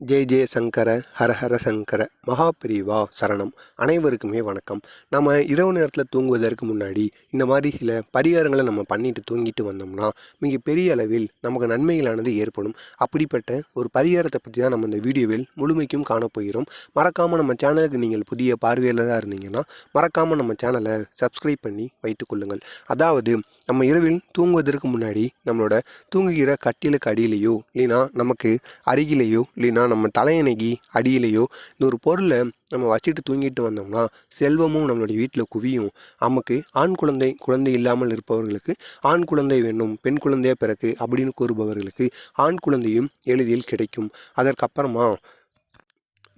ஜெய் ஜெய சங்கர ஹரஹர சங்கர மகாபிரிவா சரணம். அனைவருக்குமே வணக்கம். நம்ம இரவு நேரத்தில் தூங்குவதற்கு முன்னாடி இந்த மாதிரி சில பரிகாரங்களை நம்ம பண்ணிட்டு தூங்கிட்டு வந்தோம்னா மிக பெரிய அளவில் நமக்கு நன்மைகளானது ஏற்படும். அப்படிப்பட்ட ஒரு பரிகாரத்தை பற்றி தான் நம்ம இந்த வீடியோவில் முழுமைக்கும் காணப்போகிறோம் மறக்காமல் நம்ம சேனலுக்கு நீங்கள் புதிய பார்வையாளராக இருந்தீங்கன்னா மறக்காமல் நம்ம சேனலை சப்ஸ்கிரைப் பண்ணி வைத்துக்கொள்ளுங்கள் அதாவது நம்ம இரவில் தூங்குவதற்கு முன்னாடி நம்மளோட தூங்குகிற கட்டிலுக்கு அடியிலேயோ இல்லைன்னா நமக்கு அருகிலேயோ இல்லைன்னா நம்ம தலையணைக்கு அடியிலேயோ இந்த ஒரு பொருளை நம்ம வச்சுட்டு தூங்கிட்டு வந்தோம்னா செல்வமும் நம்மளுடைய வீட்டில் குவியும். நமக்கு ஆண் குழந்தை குழந்தை இல்லாமல் இருப்பவர்களுக்கு ஆண் குழந்தை வேணும் பெண் குழந்தையாக பிறகு அப்படின்னு கூறுபவர்களுக்கு ஆண் குழந்தையும் எளிதில் கிடைக்கும். அதற்கப்புறமா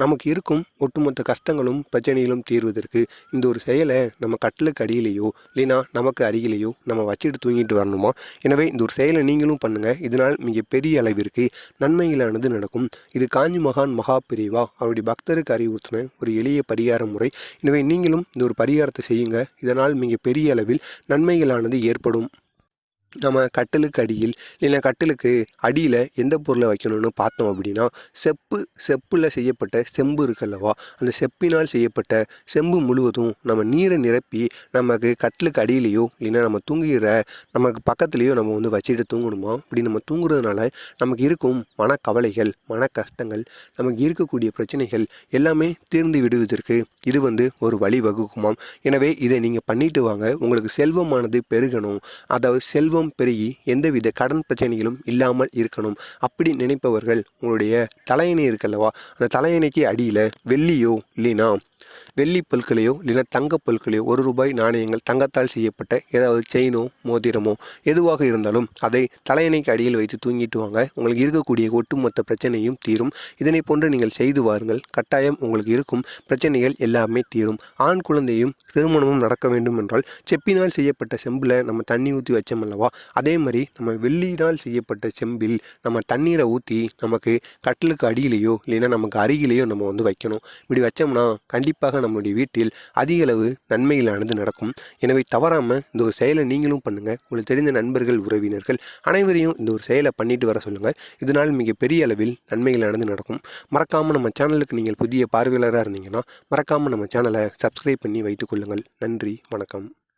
நமக்கு இருக்கும் ஒட்டுமொத்த கஷ்டங்களும் பிரச்சனைகளும் தீர்வதற்கு இந்த ஒரு செயலை நம்ம கட்டிலுக்கு அடியிலேயோ இல்லைனா நமக்கு அருகிலேயோ நம்ம வச்சுட்டு தூங்கிட்டு வரணுமா? எனவே இந்த ஒரு செயலை நீங்களும் பண்ணுங்கள் இதனால் மிக பெரிய அளவிற்கு நன்மைகளானது நடக்கும். இது காஞ்சி மகான் மகா பிரிவா அவருடைய பக்தருக்கு அறிவுறுத்தின ஒரு எளிய பரிகார முறை. எனவே நீங்களும் இந்த ஒரு பரிகாரத்தை செய்யுங்க. இதனால் மிக பெரிய அளவில் நன்மைகளானது ஏற்படும். நம்ம கட்டிலுக்கு அடியில் இல்லைன்னா கட்டிலுக்கு அடியில் எந்த பொருளை வைக்கணும்னு பார்த்தோம் அப்படின்னா செப்பு செப்பில் செய்யப்பட்ட செம்பு இருக்குல்லவா அந்த செப்பினால் செய்யப்பட்ட செம்பு முழுவதும் நம்ம நீரை நிரப்பி நமக்கு கட்டிலுக்கு அடியிலையோ இல்லைன்னா நம்ம தூங்குகிற நமக்கு பக்கத்துலேயோ நம்ம வந்து வச்சுட்டு தூங்கணுமா? இப்படி நம்ம தூங்குறதுனால நமக்கு இருக்கும் மனக்கவலைகள் மன கஷ்டங்கள் நமக்கு இருக்கக்கூடிய பிரச்சனைகள் எல்லாமே தீர்ந்து விடுவதற்கு இது வந்து ஒரு வழி வகுக்குமாம் எனவே இதை நீங்கள் பண்ணிட்டு வாங்க. உங்களுக்கு செல்வமானது பெருகணும். அதாவது செல்வம் பெருகி எந்தவித கடன் பிரச்சனைகளும் இல்லாமல் இருக்கணும். அப்படி நினைப்பவர்கள் உங்களுடைய தலையணை இருக்கல்லவா? அந்த தலையணைக்கு அடியில் வெள்ளியோ இல்லைனா வெள்ளி பொருட்களையோ இல்லைன்னா தங்க பொருட்களையோ ஒரு ரூபாய் நாணயங்கள் தங்கத்தால் செய்யப்பட்ட ஏதாவது செயினோ மோதிரமோ எதுவாக இருந்தாலும் அதை தலையணைக்கு அடியில் வைத்து தூங்கிட்டு வாங்க. உங்களுக்கு இருக்கக்கூடிய ஒட்டுமொத்த பிரச்சனையும் தீரும். இதனை போன்று நீங்கள் செய்து வாருங்கள். கட்டாயம் உங்களுக்கு இருக்கும். பிரச்சனைகள் எல்லாமே தீரும். ஆண் குழந்தையும் திருமணமும் நடக்க வேண்டும் என்றால் செப்பினால் செய்யப்பட்ட செம்பில் நம்ம தண்ணி ஊற்றி வச்சோம் அல்லவா? அதே மாதிரி நம்ம வெள்ளியினால் செய்யப்பட்ட செம்பில் நம்ம தண்ணீரை ஊற்றி நமக்கு கட்டிலுக்கு அடியிலேயோ இல்லைன்னா நமக்கு அருகிலேயோ நம்ம வந்து வைக்கணும். இப்படி வச்சோம்னா கண்டிப்பாக நம்மளுடைய வீட்டில் அதிக அளவு நன்மைகளானது நடக்கும். எனவே தவறாமல் இந்த ஒரு செயலை நீங்களும் பண்ணுங்கள் உங்களுக்கு தெரிந்த நண்பர்கள் உறவினர்கள் அனைவரையும் இந்த ஒரு செயலை பண்ணிட்டு வர சொல்லுங்கள் இதனால் மிக பெரிய அளவில் நன்மைகளானது நடக்கும். மறக்காமல் நம்ம சேனலுக்கு நீங்கள் புதிய பார்வையாளராக இருந்தீங்கன்னா மறக்காமல் நம்ம சேனலை சப்ஸ்கிரைப் பண்ணி வைத்துக்கொள்ளுங்கள் நன்றி வணக்கம்.